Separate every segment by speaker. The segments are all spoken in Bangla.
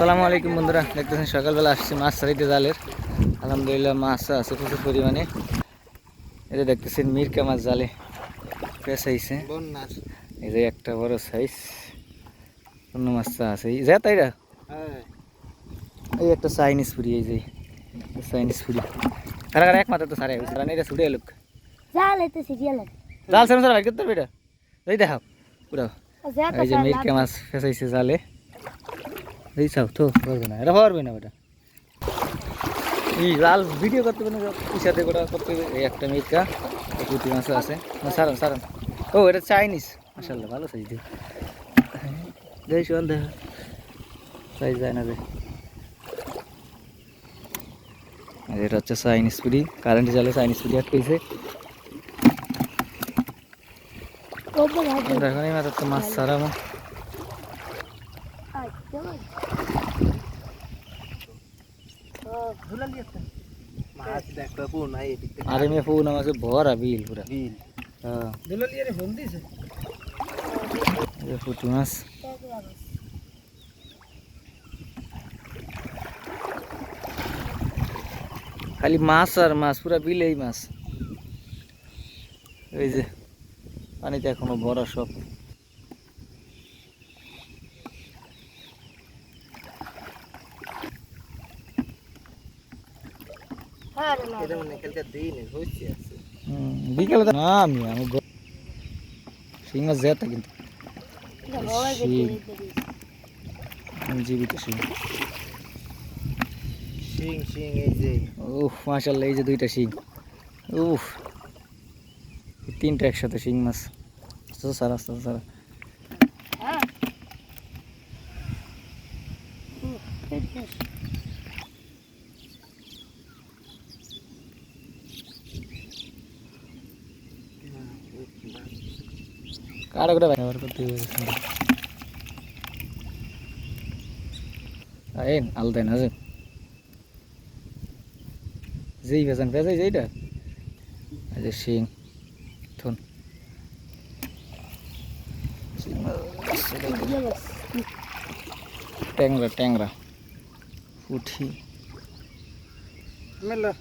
Speaker 1: আসসালামু আলাইকুম বন্ধুরা দেখতেছেন সকালবেলা আসছি মাছ ছাড়িতে জালের। আলহামদুলিল্লাহ মাছ আছে প্রচুর পরিমাণে। যে দেখতেছেন মিরকা মাছ জালে পেঁচাইছে এই যে একটা বড় সাইজ অন্য মাছটা আছে এই যে তাইরা এই একটা চাইনিজ ফুরি এই যে চাইনিজ ফুরি কারা কারা এক মাথা তো সারে সারা এটা ছুটে এলুক
Speaker 2: জাল
Speaker 1: সেরম সারা বাইর করতে এটা এই দেখাও পুরো এই যে মিরকা মাছ ফেসাইছে জালে। এই চাও তো পারবে না। এটা পারবে না বেটা। এই লাল ভিডিও করতে পারবে না ইসাতে গোটা করতে এই একটা এই পুঁটি মাছও আছে। না সারান সারান। ও এটা চাইনিজ। মাসাল্লাহ ভালো সাইজ যাই শোন দেখা সাইজ যায় না যে এটা হচ্ছে চাইনিজ পুরি। কারেন্ট জালে চাইনিজ পুরি আটকেছে। এখন এই মাথার তো মাছ ছাড়াবো। আরে আমার ভরা বিল পুরা
Speaker 3: বিল
Speaker 1: মাছ খালি মাছ আর মাছ, পুরা বিলেই মাছ। এই যে, পানিতে এখনও ভরা সব
Speaker 3: এটা মনে কালকে দিন হইছে আছে
Speaker 1: হুম, বিকেলে না আমি আমি মাছ জেতা কিন্তু। জীবিত শিং
Speaker 3: শিং শিং এই যে।
Speaker 1: উফ মাশাল্লাহ এই যে দুইটা শিং উফ। তিনটা একসাথে শিং মাছ। আস্তে আস্তে সারা আস্তে আস্তে সারা কাটা করে ব্যবহার করতে হবে আইন আলদাই না যে যেই ভেজান ভেজাই যেইটা এই যে শিং থুন শিং মাছ, ট্যাংরা ট্যাংরা পুঠি
Speaker 3: মেলা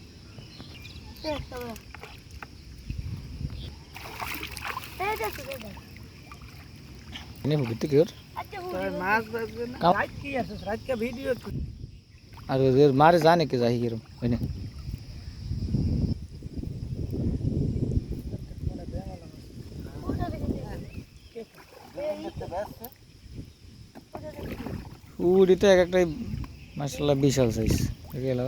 Speaker 1: এনে পুকুরতে কি ওর
Speaker 3: তোর মাছ বাজবে না।
Speaker 1: কাম-
Speaker 3: রাত কি আছে? রাত কা ভিডিও
Speaker 1: আর ওদের মারে জানে কি যাই কিরম এনে উড়িতে এক একটাই মাসাল্লাহ বিশাল সাইজ গেল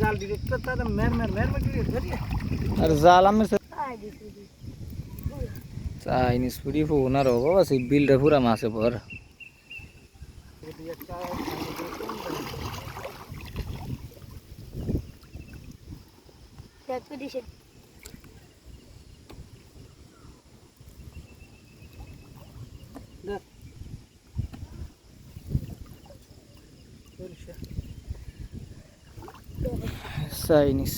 Speaker 3: জাল ডিরেক্ট তার মের মের মের মের ধরি।
Speaker 1: আর জাল আমি চাইনিজ ফুরি ফোনার হব সেই বিলটা পুরা মাছে ভর চাইনিজ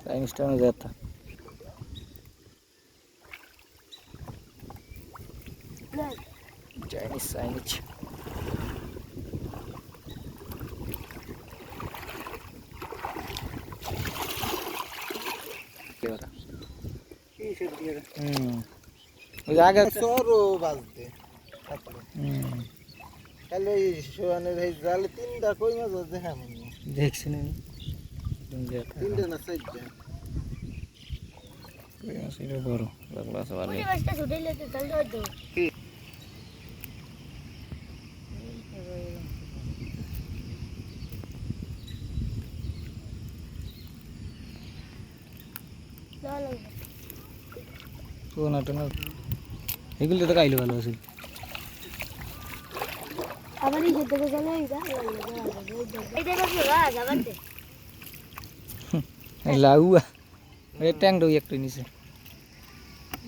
Speaker 1: চাইনিজটা আমি যেতা চাইনিজ চাইনিজ আগে
Speaker 3: সরো বাজতে
Speaker 1: হুম
Speaker 3: তাহলে জালে তিনটা কই মাছ আছে দেখা মনে
Speaker 1: দেখছি না বড় লাগল আছে ভালো টোনা টোনা এগুলো তো খাইলে ভালো আছে।
Speaker 2: আবার এই যেতে গেলে দে।
Speaker 1: লাউয়া এই ট্যাং ডই একটা নিচে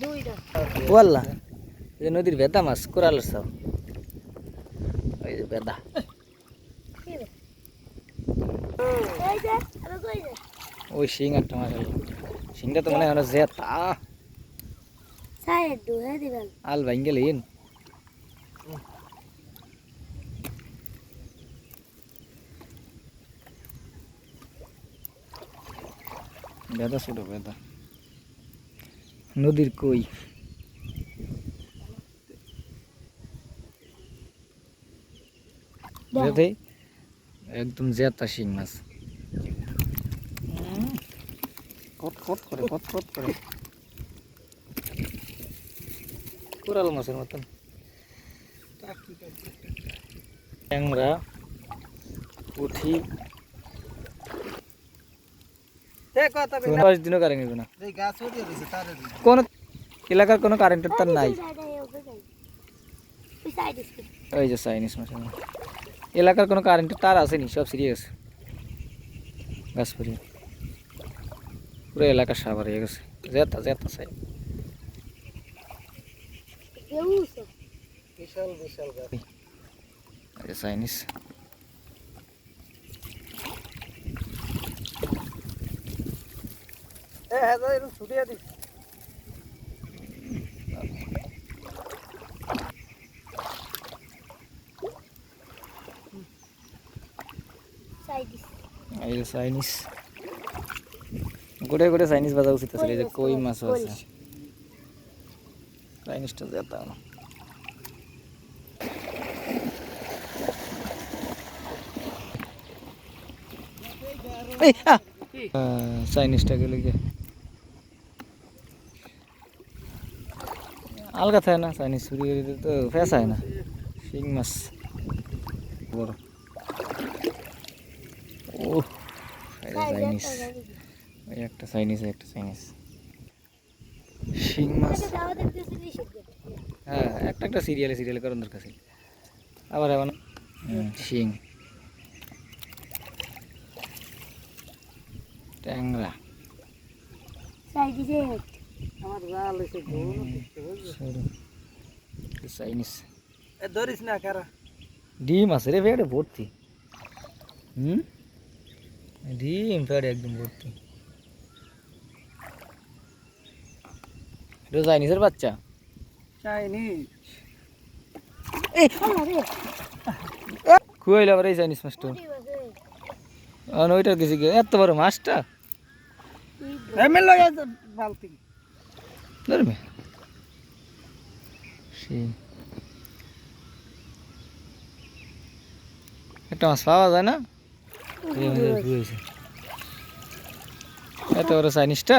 Speaker 2: দুইটা।
Speaker 1: ওয়াল্লা এই যে নদীর বেদা মাছ কোরাল সব ওই যে
Speaker 2: এই আরে
Speaker 1: ওই শিং একটা মাছ সিংটা তো মনে হয় না জেতা।
Speaker 2: সাইড দু হ্যাঁ দিবেন।
Speaker 1: আল বেদা ছোট বেদা। নদীর কই? একদম জেতা শিং মাছ। কট কট করে কট কট করে। কোরাল মাছের মতন। ট্যাংরা পুঠি দশ দিনও কারেন্ট না। কোন এলাকার কোনো কারেন্টের তার নাই।
Speaker 2: ওই
Speaker 1: যে চাইনিজ মাছ এলাকার কোনো কারেন্টের তার আসেনি সব সিরিয়াস গাছ। পরিয়ে পুরো এলাকা সাবার হয়ে গেছে। জেতা জেতা চাই
Speaker 3: বিশাল বিশাল গাছ।
Speaker 1: চাইনিজ
Speaker 3: হ্যাঁ যাই এরকম ছুটিয়ে দিস
Speaker 1: এই যে চাইনিজ। গোটে গোটে চাইনিজ বাজা উচিত আছে এই যে কই মাছও আছে। চাইনিজটা জেতা না। এই আ চাইনিজটা গেলে গিয়ে আলগা থাকে না, চাইনিজ চুরি তো ফেস হয় না। শিং মাছ। বড়। ও চাইনিজ। এই একটা চাইনিজ একটা চাইনিজ। শিং মাছ। হ্যাঁ একটা একটা সিরিয়ালে সিরিয়ালে কারণ দরকার ছিল। আবার এখন শিং। ট্যাংরা। ডিম আছে রে পেটে ভর্তি। হুম? ডিম পেটে একদম ভর্তি। এটা চাইনিজের বাচ্চা?
Speaker 3: চাইনিজ।
Speaker 2: রে
Speaker 1: আবার এই চাইনিজ মাছটা। ওইটার কিছু এত বড় মাছটা?
Speaker 3: বালতি
Speaker 1: ধরবে? সেই একটা মাছ পাওয়া যায় না। এত বড় চাইনিজটা